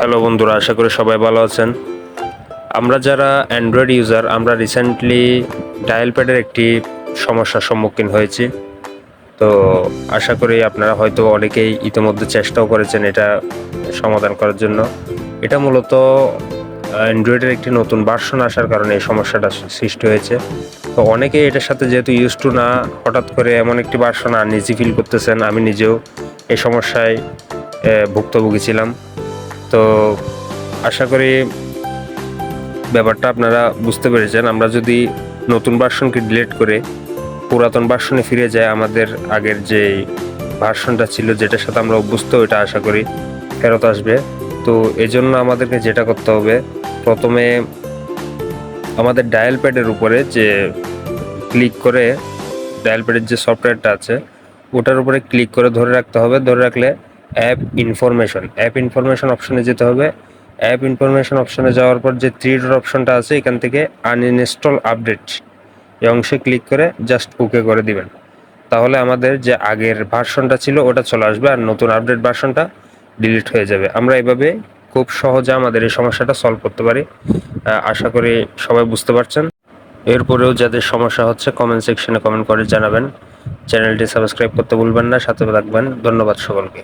Hello বন্ধুরা, আশা করি সবাই ভালো আছেন। আমরা যারা অ্যান্ড্রয়েড ইউজার আমরা রিসেন্টলি ডায়াল প্যাডের একটি সমস্যার সম্মুখীন হয়েছি। তো আশা করি আপনারা হয়তো অনেকেই ইতিমধ্যে চেষ্টাও করেছেন এটা সমাধান করার জন্য। এটা মূলত অ্যান্ড্রয়েডের একটি নতুন ভার্সন আসার কারণে এই সমস্যাটা সৃষ্টি হয়েছে। তো অনেকেই এটার সাথে যেহেতু ইউজ টু না, হঠাৎ করে এমন একটি ভার্সন আর নিজে ফিল করতেছেন, আমি নিজেও এই সমস্যায় ভুক্তভোগী ছিলাম। তো আশা করি ব্যাপারটা আপনারা বুঝতে পেরেছেন। আমরা যদি নতুন ভার্সনকে ডিলেট করে পুরাতন ভার্সনে ফিরে যাই, আমাদের আগের যে ভার্সনটা ছিল যেটার সাথে আমরা অভ্যস্ত, ওইটা আশা করি ফেরত আসবে। তো এজন্য আমাদেরকে যেটা করতে হবে, প্রথমে আমাদের ডায়াল প্যাডের উপরে যে ক্লিক করে, ডায়াল প্যাডের যে সফটওয়্যারটা আছে, ওটার উপরে ক্লিক করে ধরে রাখতে হবে। ধরে রাখলে অ্যাপ ইনফরমেশন। অ্যাপ ইনফরমেশন অপশনে যেতে হবে। অ্যাপ ইনফরমেশন অপশনে যাওয়ার পর যে থ্রি ডট অপশনটা আছে, এখান থেকে আনইনস্টল আপডেট এই অংশে ক্লিক করে জাস্ট ওকে করে দিবেন। তাহলে আমাদের যে আগের ভার্সনটা ছিল, ওটা চলে আসবে আর নতুন আপডেট ভার্সনটা ডিলিট হয়ে যাবে। আমরা এভাবে খুব সহজে আমাদের এই সমস্যাটা সলভ করতে পারি। আশা করি সবাই বুঝতে পারছেন। এরপরেও যাদের সমস্যা হচ্ছে কমেন্ট সেকশনে কমেন্ট করে জানাবেন। চ্যানেলটি সাবস্ক্রাইব করতে ভুলবেন না, সাথে থাকবেন। ধন্যবাদ সকলকে।